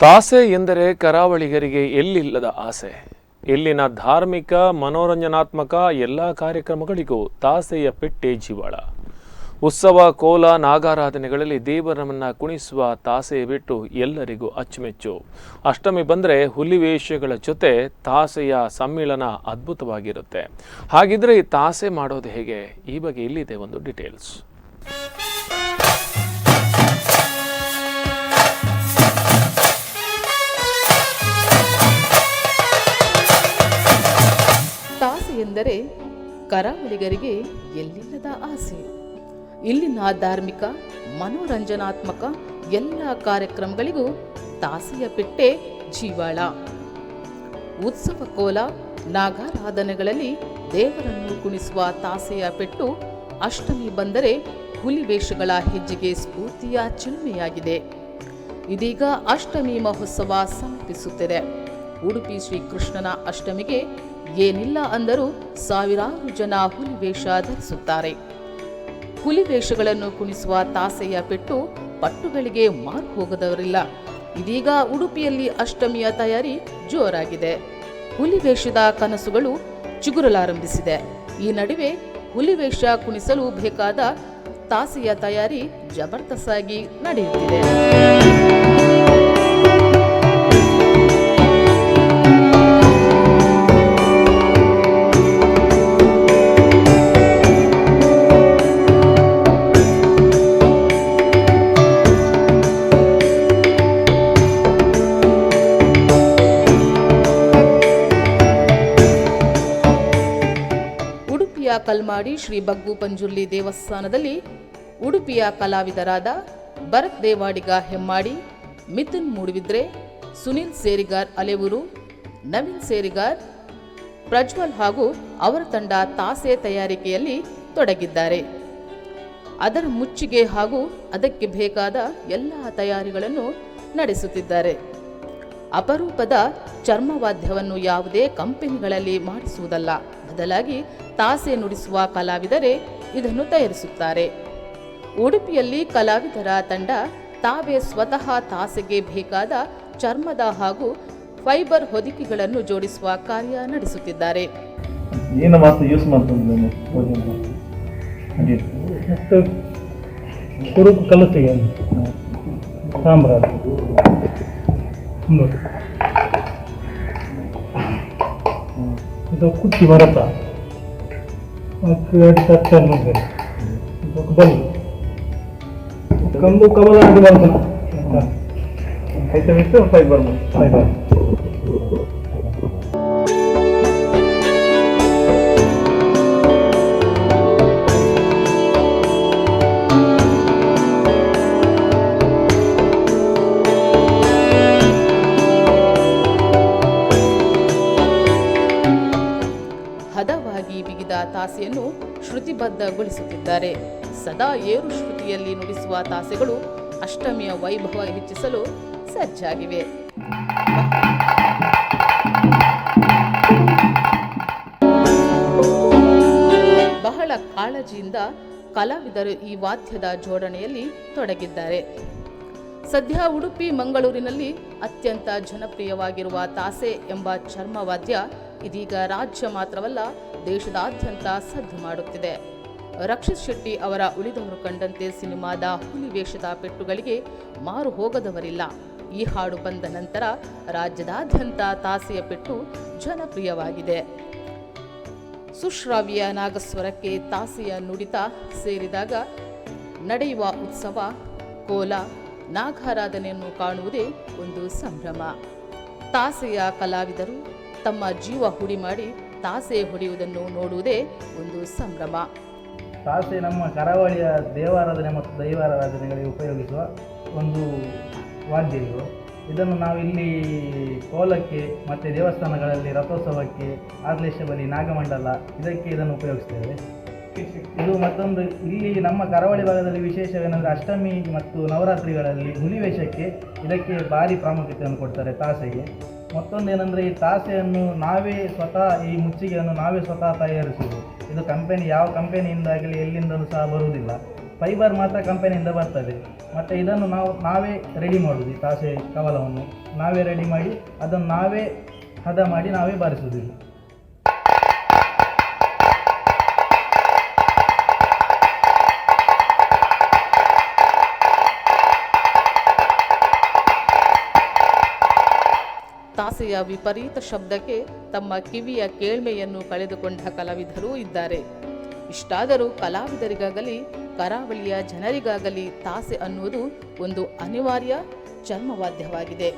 ತಾಸೆ ಎಂದರೆ ಕರಾವಳಿಗರಿಗೆ ಎಲ್ಲಿಲ್ಲದ ಆಸೆ. ಇಲ್ಲಿನ ಧಾರ್ಮಿಕ, ಮನೋರಂಜನಾತ್ಮಕ ಎಲ್ಲ ಕಾರ್ಯಕ್ರಮಗಳಿಗೂ ತಾಸೆಯ ಪೆಟ್ಟೆ ಜೀವಾಳ. ಉತ್ಸವ, ಕೋಲ, ನಾಗಾರಾಧನೆಗಳಲ್ಲಿ ದೇವರನ್ನ ಕುಣಿಸುವ ತಾಸೆ ಬಿಟ್ಟು ಎಲ್ಲರಿಗೂ ಅಚ್ಚುಮೆಚ್ಚು. ಅಷ್ಟಮಿ ಬಂದರೆ ಹುಲಿವೇಷಗಳ ಜೊತೆ ತಾಸೆಯ ಸಮ್ಮಿಳನ ಅದ್ಭುತವಾಗಿರುತ್ತೆ. ಹಾಗಿದ್ರೆ ಈ ತಾಸೆ ಮಾಡೋದು ಹೇಗೆ? ಈ ಬಗ್ಗೆ ಇಲ್ಲಿದೆ ಒಂದು ಡೀಟೇಲ್ಸ್ ಎಂದರೆ ಕರಾವಳಿಗರಿಗೆ ಎಲ್ಲಿಲ್ಲದ ಆಸೆ? ಇಲ್ಲಿನ ಧಾರ್ಮಿಕ, ಮನೋರಂಜನಾತ್ಮಕ ಎಲ್ಲ ಕಾರ್ಯಕ್ರಮಗಳಿಗೂ ತಾಸೆಯ ಪೆಟ್ಟೆ ಜೀವಾಳ. ಉತ್ಸವ ಕೋಲ, ನಾಗಾರಾಧನೆಗಳಲ್ಲಿ ದೇವರನ್ನು ಕುಣಿಸುವ ತಾಸೆಯ ಪೆಟ್ಟು ಅಷ್ಟಮಿ ಬಂದರೆ ಹುಲಿ ವೇಷಗಳ ಹೆಜ್ಜೆಗೆ ಸ್ಫೂರ್ತಿಯ ಚಿಲುಮೆಯಾಗಿದೆ. ಇದೀಗ ಅಷ್ಟಮಿ ಮಹೋತ್ಸವ ಸಮೀಪಿಸುತ್ತಿದೆ ಉಡುಪಿ ಶ್ರೀಕೃಷ್ಣನ ಅಷ್ಟಮಿಗೆ ಏನಿಲ್ಲ ಅಂದರೂ ಸಾವಿರಾರು ಜನ ಹುಲಿವೇಷ ಧರಿಸುತ್ತಾರೆ. ಹುಲಿವೇಷಗಳನ್ನು ಕುಣಿಸುವ ತಾಸೆಯ ಪೆಟ್ಟು ಪಟ್ಟುಗಳಿಗೆ ಮಾರು ಹೋಗದವರಿಲ್ಲ. ಇದೀಗ ಉಡುಪಿಯಲ್ಲಿ ಅಷ್ಟಮಿಯ ತಯಾರಿ ಜೋರಾಗಿದೆ. ಹುಲಿವೇಷದ ಕನಸುಗಳು ಚಿಗುರಲಾರಂಭಿಸಿದೆ. ಈ ನಡುವೆ ಹುಲಿವೇಷ ಕುಣಿಸಲು ಬೇಕಾದ ತಾಸೆಯ ತಯಾರಿ ಜಬರ್ದಸ್ತಾಗಿ ನಡೆಯುತ್ತಿದೆ. ಕಲ್ಮಾಡಿ ಶ್ರೀ ಬಗ್ಗು ಪಂಜುರ್ಲಿ ದೇವಸ್ಥಾನದಲ್ಲಿ ಉಡುಪಿಯ ಕಲಾವಿದರಾದ ಭರತ್ ದೇವಾಡಿಗ ಹೆಮ್ಮಾಡಿ, ಮಿಥುನ್ ಮೂಡುವಿದ್ರೆ ಸುನಿಲ್ ಸೇರಿಗಾರ್ ಅಲೆವೂರು, ನವೀನ್ ಸೇರಿಗಾರ್, ಪ್ರಜ್ವಲ್ ಹಾಗೂ ಅವರ ತಂಡ ತಾಸೆ ತಯಾರಿಕೆಯಲ್ಲಿ ತೊಡಗಿದ್ದಾರೆ. ಅದರ ಮುಚ್ಚಿಗೆ ಹಾಗೂ ಅದಕ್ಕೆ ಬೇಕಾದ ಎಲ್ಲ ತಯಾರಿಗಳನ್ನು ನಡೆಸುತ್ತಿದ್ದಾರೆ. ಅಪರೂಪದ ಚರ್ಮವಾದ್ಯವನ್ನು ಯಾವುದೇ ಕಂಪನಿಗಳಲ್ಲಿ ಮಾಡಿಸುವುದಲ್ಲ. ಬದಲಾಗಿ ತಾಸೆ ನುಡಿಸುವ ಕಲಾವಿದರೇ ಇದನ್ನು ತಯಾರಿಸುತ್ತಾರೆ. ಉಡುಪಿಯಲ್ಲಿ ಕಲಾವಿದರ ತಂಡ ತಾವೇ ಸ್ವತಃ ತಾಸೆಗೆ ಬೇಕಾದ ಚರ್ಮದ ಹಾಗೂ ಫೈಬರ್ ಹೊದಿಕೆಗಳನ್ನು ಜೋಡಿಸುವ ಕಾರ್ಯ ನಡೆಸುತ್ತಿದ್ದಾರೆ. ಕುರುಕು ಕಲಸಿಗೆ ಇದು ಕುಚ್ಚಿ ಭರತ ಮತ್ತು ಎರಡು ತಟ್ಟನ್ನು ನೋಡ್ಬೇಕು ಇದು ಬಲ್ಲು ಕಂಬು ಕಮಲ ಅದು ಬರ್ತದೆ ಐಟಮ್ ಇತ್ತು ಫೈಬರ್ ಆಯ್ತಾ ತಾಸೆಯನ್ನು ಶ್ರುತಿಬದ್ಧಗೊಳಿಸುತ್ತಿದ್ದಾರೆ. ಸದಾ ಏರು ಶ್ರುತಿಯಲ್ಲಿ ನುಡಿಸುವ ತಾಸೆಗಳು ಅಷ್ಟಮಿಯ ವೈಭವ ಹೆಚ್ಚಿಸಲು ಸಜ್ಜಾಗಿವೆ. ಬಹಳ ಕಾಳಜಿಯಿಂದ ಕಲಾವಿದರು ಈ ವಾದ್ಯದ ಜೋಡಣೆಯಲ್ಲಿ ತೊಡಗಿದ್ದಾರೆ. ಸದ್ಯ ಉಡುಪಿ, ಮಂಗಳೂರಿನಲ್ಲಿ ಅತ್ಯಂತ ಜನಪ್ರಿಯವಾಗಿರುವ ತಾಸೆ ಎಂಬ ಚರ್ಮವಾದ್ಯ ಇದೀಗ ರಾಜ್ಯ ಮಾತ್ರವಲ್ಲ ದೇಶದಾದ್ಯಂತ ಸದ್ದು ಮಾಡುತ್ತಿದೆ. ರಕ್ಷಿತ್ ಶೆಟ್ಟಿ ಅವರ ಉಳಿದವರು ಕಂಡಂತೆ ಸಿನಿಮಾದ ಹುಲಿ ವೇಷದ ಪೆಟ್ಟುಗಳಿಗೆ ಮಾರು ಹೋಗದವರಿಲ್ಲ. ಈ ಹಾಡು ಬಂದ ನಂತರ ರಾಜ್ಯದಾದ್ಯಂತ ತಾಸೆಯ ಪೆಟ್ಟು ಜನಪ್ರಿಯವಾಗಿದೆ. ಸುಶ್ರಾವ್ಯ ನಾಗಸ್ವರಕ್ಕೆ ತಾಸೆಯ ನುಡಿತ ಸೇರಿದಾಗ ನಡೆಯುವ ಉತ್ಸವ ಕೋಲ ನಾಗಾರಾಧನೆಯನ್ನು ಕಾಣುವುದೇ ಒಂದು ಸಂಭ್ರಮ. ತಾಸೆಯ ಕಲಾವಿದರು ತಮ್ಮ ಜೀವ ಹುಡಿ ಮಾಡಿ ತಾಸೆ ಹೊಡೆಯುವುದನ್ನು ನೋಡುವುದೇ ಒಂದು ಸಂಭ್ರಮ. ತಾಸೆ ನಮ್ಮ ಕರಾವಳಿಯ ದೇವಾರಾಧನೆ ಮತ್ತು ದೈವಾರಾಧನೆಗಳಿಗೆ ಉಪಯೋಗಿಸುವ ಒಂದು ವಾದ್ಯ ಇದು ಇದನ್ನು ನಾವು ಇಲ್ಲಿ ಕೋಲಕ್ಕೆ ಮತ್ತು ದೇವಸ್ಥಾನಗಳಲ್ಲಿ ರಥೋತ್ಸವಕ್ಕೆ ಆಗ್ಲೇಶ ಬಲಿ ನಾಗಮಂಡಲ ಇದಕ್ಕೆ ಇದನ್ನು ಉಪಯೋಗಿಸ್ತೇವೆ. ಇದು ಮತ್ತೊಂದು, ಇಲ್ಲಿ ನಮ್ಮ ಕರಾವಳಿ ಭಾಗದಲ್ಲಿ ವಿಶೇಷವೇನೆಂದರೆ ಅಷ್ಟಮಿ ಮತ್ತು ನವರಾತ್ರಿಗಳಲ್ಲಿ ಹುಲಿವೇಷಕ್ಕೆ ಇದಕ್ಕೆ ಭಾರಿ ಪ್ರಾಮುಖ್ಯತೆಯನ್ನು ಕೊಡ್ತಾರೆ ತಾಸೆಗೆ ಮತ್ತೊಂದು ಏನಂದರೆ ಈ ತಾಸೆಯನ್ನು ನಾವೇ ಸ್ವತಃ ಈ ಮುಚ್ಚಿಗೆಯನ್ನು ನಾವೇ ಸ್ವತಃ ತಯಾರಿಸುವುದು. ಇದು ಕಂಪೆನಿ ಯಾವ ಕಂಪೆನಿಯಿಂದಾಗಲಿ ಎಲ್ಲಿಂದಲೂ ಸಹ ಬರುವುದಿಲ್ಲ. ಫೈಬರ್ ಮಾತ್ರ ಕಂಪೆನಿಯಿಂದ ಬರ್ತದೆ. ಮತ್ತು ಇದನ್ನು ನಾವು, ನಾವೇ ರೆಡಿ ಮಾಡುವುದು ಈ ತಾಸೆ ಕವಲವನ್ನು. ನಾವೇ ರೆಡಿ ಮಾಡಿ ಅದನ್ನು ನಾವೇ ಹದ ಮಾಡಿ ನಾವೇ ಬಾರಿಸೋದು ತಾಸೆಯ ವಿಪರೀತ ಶಬ್ದಕ್ಕೆ ತಮ್ಮ ಕಿವಿಯ ಕೇಳ್ಮೆಯನ್ನು ಕಳೆದುಕೊಂಡ ಕಲಾವಿದರೂ ಇದ್ದಾರೆ. ಇಷ್ಟಾದರೂ ಕಲಾವಿದರಿಗಾಗಲಿ, ಕರಾವಳಿಯ ಜನರಿಗಾಗಲಿ ತಾಸೆ ಅನ್ನುವುದು ಒಂದು ಅನಿವಾರ್ಯ ಜನ್ಮವಾದ್ಯವಾಗಿದೆ